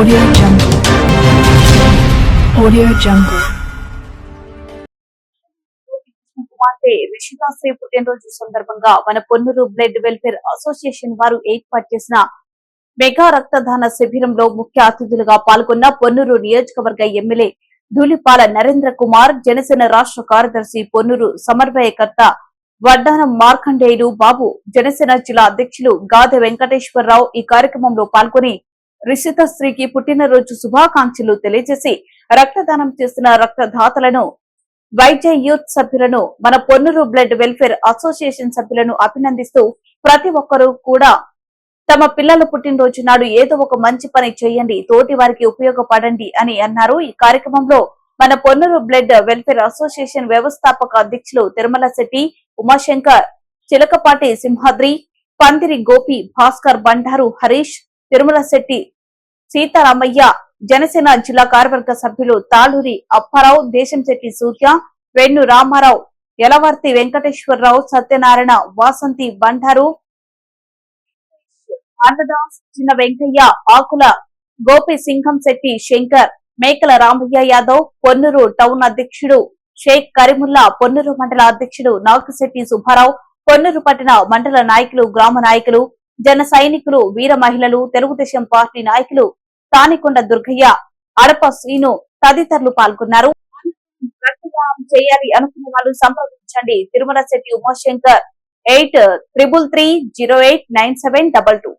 Audio Jungle. Audio Jungle. కుమార్తె రిషికాశ్రీ పుట్టినరోజు సందర్భంగా మన పొన్నూరు బ్లడ్ వెల్ఫేర్ అసోసియేషన్ వారు ఏర్పాటు చేసిన మెగా రక్తదాన శిబిరంలో ముఖ్య అతిథులుగా పాల్గొన్న పొన్నూరు నియోజకవర్గ ఎమ్మెల్యే ధూళిపాల నరేంద్ర కుమార్ జనసేన రాష్ట్ర కార్యదర్శి పొన్నూరు సమన్వయకర్త వడ్డానం మార్కండేయుడు బాబు జనసేన జిల్లా అధ్యక్షులు గాదె వెంకటేశ్వరరావు ఈ కార్యక్రమంలో పాల్గొని రిషిత స్త్రీకి పుట్టినరోజు శుభాకాంక్షలు తెలియజేసి రక్తదానం చేసిన రక్తదాతలను వైద్య యూత్ సభ్యులను మన పొన్నూరు బ్లడ్ వెల్ఫేర్ అసోసియేషన్ సభ్యులను అభినందిస్తూ ప్రతి ఒక్కరూ కూడా తమ పిల్లల పుట్టినరోజు నాడు ఏదో ఒక మంచి పని చేయండి తోటి వారికి ఉపయోగపడండి అని అన్నారు. ఈ కార్యక్రమంలో మన పొన్నూరు బ్లడ్ వెల్ఫేర్ అసోసియేషన్ వ్యవస్థాపక అధ్యక్షులు తిరుమల శెట్టి ఉమాశంకర్ చిలకపాటి సింహాద్రి పందిరి గోపి భాస్కర్ బండారు హరీష్ తిరుమల శెట్టి సీతారామయ్య జనసేన జిల్లా కార్యవర్గ సభ్యులు తాళూరి అప్పారావు దేశంశెట్టి సూర్య వెన్ను రామారావు యలవర్తి వెంకటేశ్వరరావు సత్యనారాయణ వాసంతి బండారు అన్నదాస్ చిన్న వెంకయ్య ఆకుల గోపి సింహం శెట్టి శంకర్ మేకల రామయ్య యాదవ్ పొన్నూరు టౌన్ అధ్యక్షుడు షేక్ కరీముల్లా పొన్నూరు మండల అధ్యక్షుడు నాగశెట్టి సుబ్బారావు పొన్నూరు పట్టణ మండల నాయకులు గ్రామ నాయకులు జన సైనికులు వీర మహిళలు తెలుగుదేశం పార్టీ నాయకులు తానికొండ దుర్గయ్య అడప శ్రీను తదితరులు పాల్గొన్నారు. చేయాలి అనుకున్న వాళ్ళు సంప్రదించండి. Tirumala Shetty Umashankar eight triple three zero eight nine seven double two.